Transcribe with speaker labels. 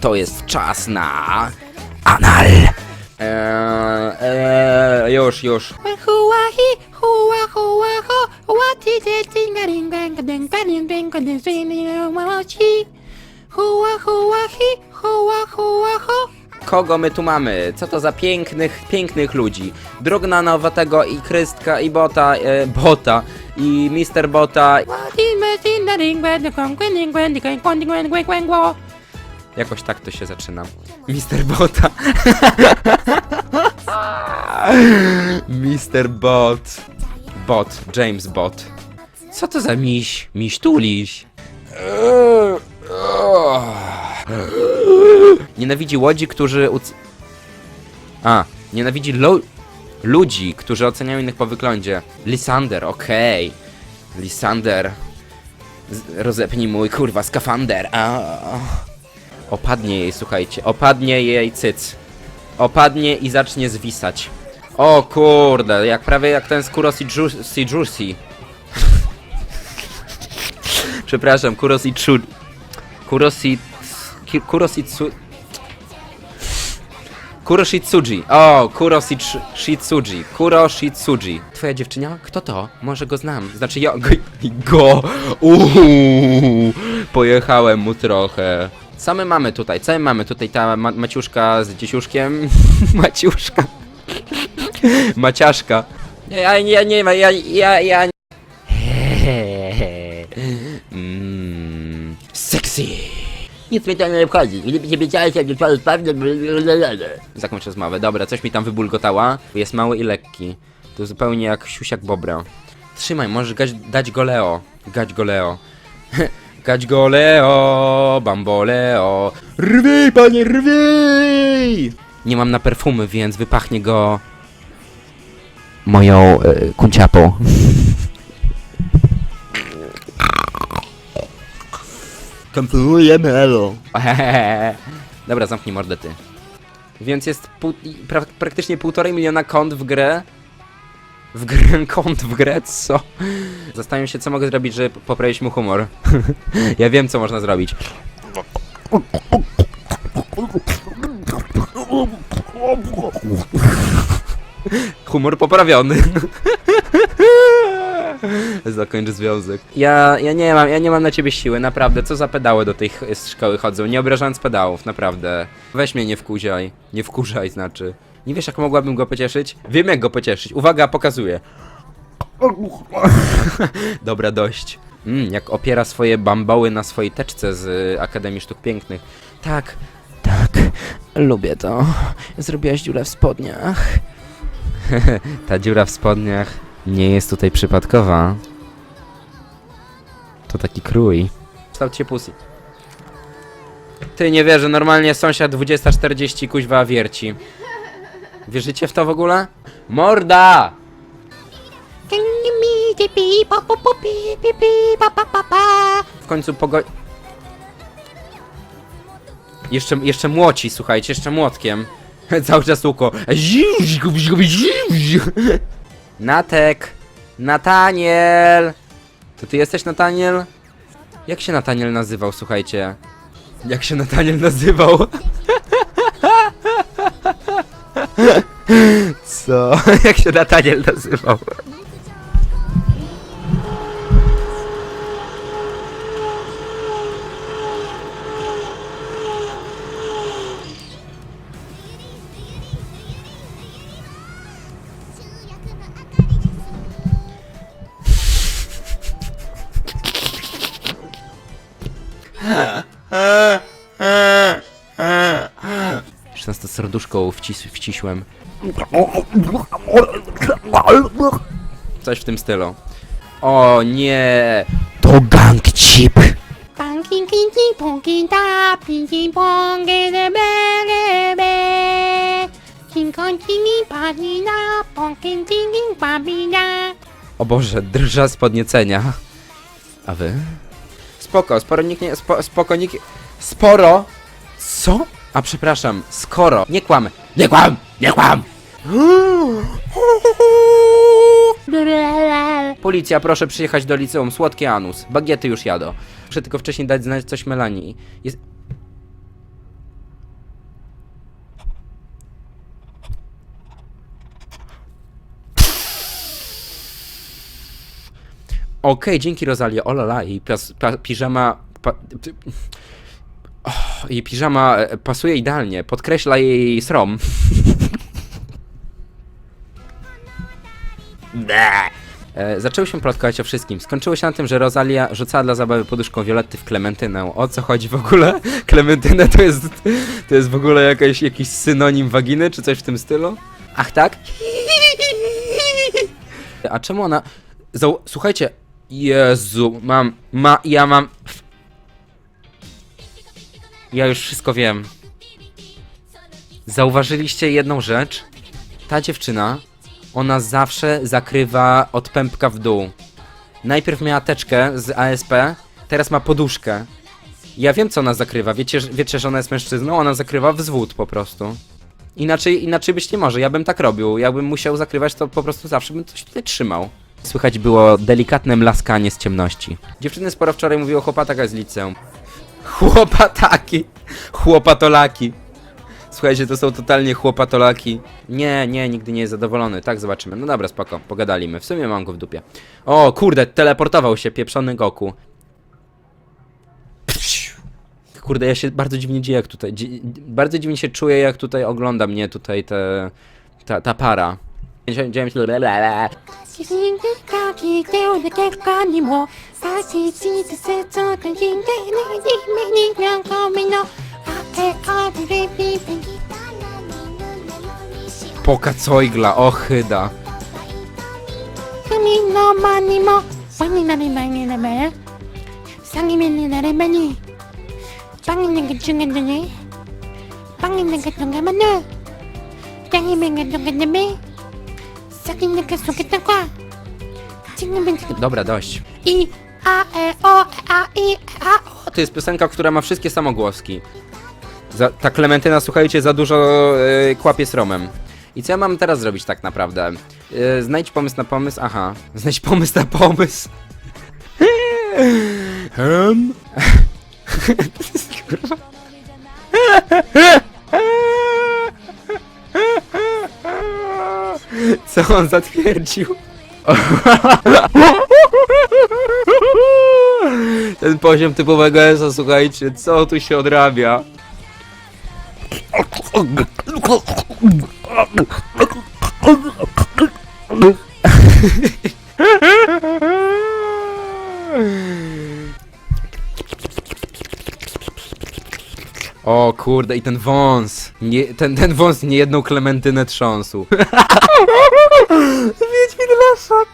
Speaker 1: To jest czas na... Anal! Eee, eee, już, już. Kogo my tu mamy? Co to za pięknych, pięknych ludzi? Drogna Nowatego i Krystka i Bota, e, Bota i Mister Bota. Jakoś tak to się zaczyna. Mister Bota. Mister Bot. Bot, James Bot. Co to za miś? Miś tuliś. Nienawidzi łodzi, którzy. Uc- A, nienawidzi lo- ludzi, którzy oceniają innych po wyglądzie. Lisander, okej. Lisander. Z- rozepnij mój kurwa skafander. Opadnie jej, słuchajcie, opadnie jej cyc. Opadnie i zacznie zwisać. O kurde, jak prawie jak ten Juicy Juicy. Przepraszam, Kurosi Chu... Kurosi... Ki- Kurosi Tsu... Kuroshitsuji. O, Kuroshitsuji. Kuroshitsuji. Twoja dziewczyna? Kto to? Może go znam. Znaczy ja... Go. Uuu, pojechałem mu trochę. Co my mamy tutaj? Co my mamy tutaj? Ta ma Maciuszka z dziesiuszkiem? Maciuszka. Maciaszka. Ja, ja nie ma, ja, ja, ja... Mmm... Sexy.
Speaker 2: Nic mnie to nie obchodzi. Gdyby nie wiedziałeś, jak to jest pewne...
Speaker 1: Zakończ rozmowę. Dobra, coś mi tam wybulgotała. Jest mały i lekki. To zupełnie jak siusiak bobra. Trzymaj, możesz gać, dać go Leo. Gać go Leo. Gać go Leo, bamboleo. Rwij, panie, rwij! Nie mam na perfumy, więc wypachnie go... Moją y, kunciapą.
Speaker 2: Kontynuujemy, elo.
Speaker 1: Dobra, zamknij mordę ty. Więc jest pół, praktycznie półtorej miliona kont w grę. W grę, kont w grę, co? Zastanawiam się, co mogę zrobić, żeby poprawić mu humor. ja wiem, co można zrobić. Humor poprawiony. Zakończ związek. Ja, ja nie mam, ja nie mam na ciebie siły, naprawdę. Co za pedały do tej szkoły chodzą? Nie obrażając pedałów, naprawdę. Weź mnie nie wkurzaj. Nie wkurzaj, znaczy. Nie wiesz, jak mogłabym go pocieszyć? Wiem, jak go pocieszyć. Uwaga, pokazuję. Dobra, dość. Mm, jak opiera swoje bamboły na swojej teczce z y, Akademii Sztuk Pięknych. Tak, tak, lubię to. Zrobiłaś dziurę w spodniach. Ta dziura w spodniach nie jest tutaj przypadkowa. To taki krój. Stał cię pussy. Ty nie wierzę, normalnie sąsiad 20.40 kuźwa wierci. Wierzycie w to w ogóle? Morda! W końcu pogo... Jeszcze, jeszcze młoci, słuchajcie, jeszcze młotkiem. Cały czas łuko. Natek! Nataniel! To ty jesteś Nataniel? Jak się Nataniel nazywał, słuchajcie? Jak się Nataniel nazywał? Co? Jak się Nataniel nazywał? serduszko wcis wcisłem. Coś w tym stylu. O nie! To gang chip! O Boże, drża z podniecenia. A wy? Spoko, sporo nikt nie... Spo, spoko nikt... Sporo... Co? A przepraszam, skoro... Nie kłam! Nie kłam! Nie kłam! Policja, proszę przyjechać do liceum. Słodkie anus. Bagiety już jadą. Muszę tylko wcześniej dać znać coś Melanii. Jest... Okej, okay, dzięki Rosalie. Olala i piżama... Pa, jej piżama e, pasuje idealnie, podkreśla jej srom. E, zaczęły się plotkować o wszystkim. Skończyło się na tym, że Rosalia rzucała dla zabawy poduszką Violetty w Klementynę. O co chodzi w ogóle? Klementynę to jest, to jest w ogóle jakaś, jakiś synonim waginy, czy coś w tym stylu? Ach tak? A czemu ona... Słuchajcie, Jezu, mam, ma, ja mam... Ja już wszystko wiem. Zauważyliście jedną rzecz? Ta dziewczyna, ona zawsze zakrywa od pępka w dół. Najpierw miała teczkę z ASP, teraz ma poduszkę. Ja wiem, co ona zakrywa. Wiecie, wiecie że ona jest mężczyzną? Ona zakrywa wzwód po prostu. Inaczej, inaczej być nie może. Ja bym tak robił. Jakbym musiał zakrywać, to po prostu zawsze bym coś tutaj trzymał. Słychać było delikatne mlaskanie z ciemności. Dziewczyny sporo wczoraj mówiły o chłopataka z liceum. Chłopataki! Chłopatolaki! Słuchajcie, to są totalnie chłopatolaki. Nie, nie, nigdy nie jest zadowolony. Tak, zobaczymy. No dobra, spoko, pogadaliśmy. W sumie mam go w dupie. O, kurde, teleportował się, pieprzony Goku. Kurde, ja się bardzo dziwnie dzieje jak tutaj. dzi- Bardzo dziwnie się czuję, jak tutaj ogląda mnie tutaj te, ta, ta para.
Speaker 3: 信でかき手を抜けるかにもさしし
Speaker 1: ずせつ
Speaker 3: くんでねにめににゃんかみのあてあてれびびぎ Poka Coigla, ochyda. Sami no mani mo na mi na me Sami mi ni na re mani na ga na ne Pani na ga chunga ma na na ga na me Saki na ga na kwa
Speaker 1: Dobra, dość.
Speaker 3: I, a, e, o, a, i, a, o.
Speaker 1: To jest piosenka, która ma wszystkie samogłoski. Za, ta Klementyna, słuchajcie, za dużo yy, kłapie z Romem. I co ja mam teraz zrobić tak naprawdę? Yy, znajdź pomysł na pomysł, aha. Znajdź pomysł na pomysł. um. Co on zatwierdził? Ten poziom typowego ESA, słuchajcie, co tu się odrabia? kurde, i ten wąs. Nie, ten, ten wąs nie jedną klementynę trząsł. Wiedźmin Leszak.